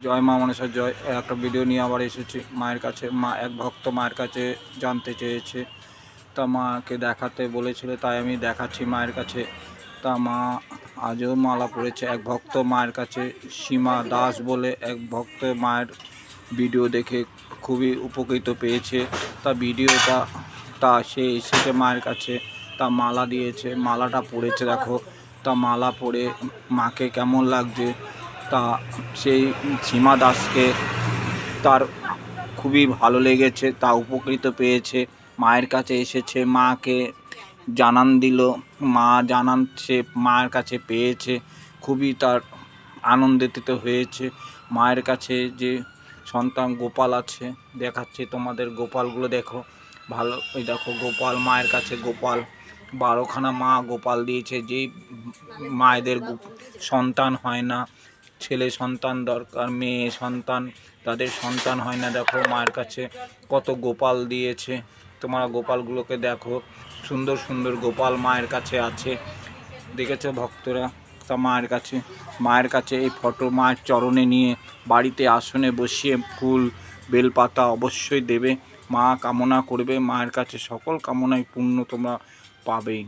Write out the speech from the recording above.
জয় মা মনসা জয় একটা ভিডিও নিয়ে আবার এসেছি। মায়ের কাছে, মা, এক ভক্ত মায়ের কাছে জানতে চেয়েছে। তা মাকে দেখাতে বলেছিল, তাই আমি দেখাচ্ছি মায়ের কাছে। তা মা আজও মালা পড়েছে এক ভক্ত মায়ের কাছে, সীমা দাস বলে এক ভক্ত মায়ের ভিডিও দেখে খুবই উপকৃত পেয়েছে। তা ভিডিওটা তা সে এসেছে মায়ের কাছে, তা মালা দিয়েছে, মালাটা পড়েছে দেখো। তা মালা পরে মাকে কেমন লাগছে? তা সেই সীমা দাসকে তার খুবই ভালো লেগেছে, তা উপকৃত পেয়েছে। মায়ের কাছে এসেছে, মাকে জানান দিল, মা জানান সে মায়ের কাছে পেয়েছে, খুবই তার আনন্দিত হয়েছে। মায়ের কাছে যে সন্তান গোপাল আছে, দেখাচ্ছে তোমাদের গোপালগুলো দেখো। ভালো ওই দেখো গোপাল, মায়ের কাছে গোপাল। বারোখানা মা গোপাল দিয়েছে, যেই মায়েদের সন্তান হয় না। ছেলে সন্তান দরকার, মেয়ে সন্তান, তাদের সন্তান হয় না। দেখো মায়ের কাছে কত গোপাল দিয়েছে। তোমরা গোপালগুলোকে দেখো, সুন্দর সুন্দর গোপাল মায়ের কাছে আছে। দেখেছ ভক্তরা? তা মায়ের কাছে মায়ের কাছে এই ফটো মায়ের চরণে নিয়ে বাড়িতে আসনে বসিয়ে ফুল, বেলপাতা অবশ্যই দেবে। মা কামনা করবে, মায়ের কাছে সকল কামনায় পূর্ণ তোমরা পাবেই।